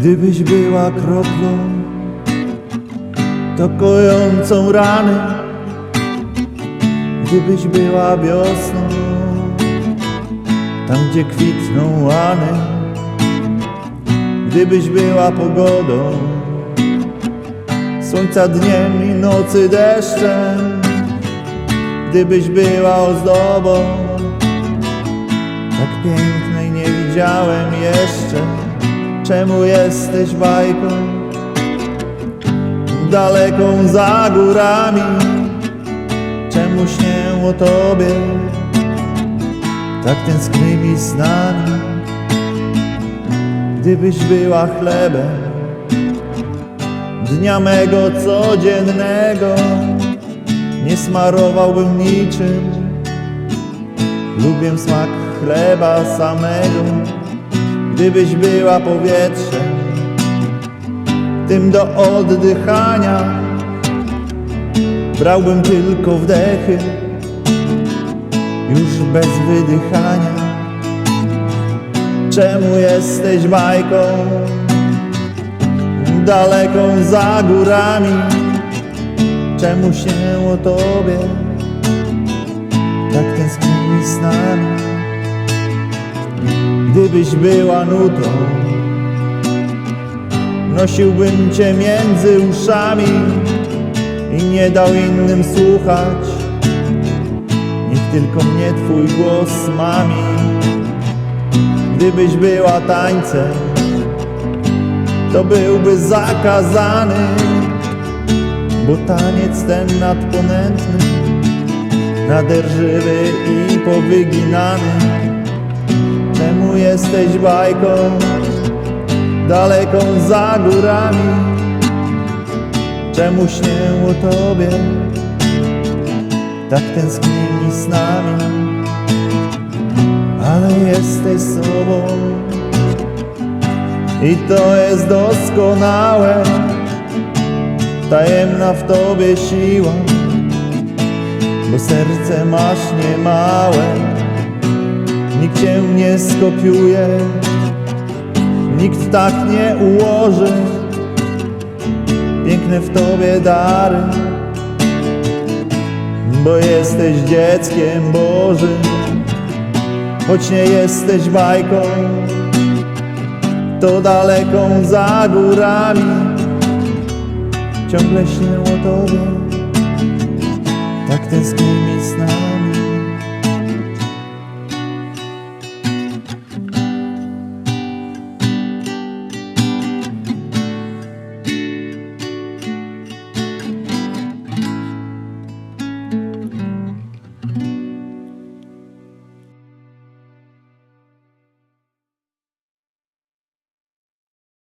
Gdybyś była kroplą, to kojącą rany. Gdybyś była wiosną, tam gdzie kwitną łany. Gdybyś była pogodą, słońca dniem i nocy deszczem. Gdybyś była ozdobą, tak pięknej nie widziałem jeszcze. Czemu jesteś bajką daleką za górami? Czemu śnię o tobie tak tęsknymi snami? Gdybyś była chlebem dnia mego codziennego, nie smarowałbym niczym. Lubię smak chleba samego. Gdybyś była powietrzem, tym do oddychania, brałbym tylko wdechy, już bez wydychania. Czemu jesteś bajką, daleką za górami? Czemu się o tobie tak tęsknimi snami? Gdybyś była nutą, nosiłbym cię między uszami i nie dał innym słuchać. Niech tylko mnie twój głos mami. Gdybyś była tańcem, to byłby zakazany, bo taniec ten nadponętny, naderżywy i powyginany. Jesteś bajką daleką za górami? Czemu śnię o tobie tak tęsknimi snami? Ale jesteś sobą i to jest doskonałe. Tajemna w tobie siła, bo serce masz niemałe. Nikt cię nie skopiuje, nikt tak nie ułoży. Piękne w tobie dary, bo jesteś dzieckiem Bożym, choć nie jesteś bajką, to daleką za górami. Ciągle śnię o tobie, tak tęsknimi snami.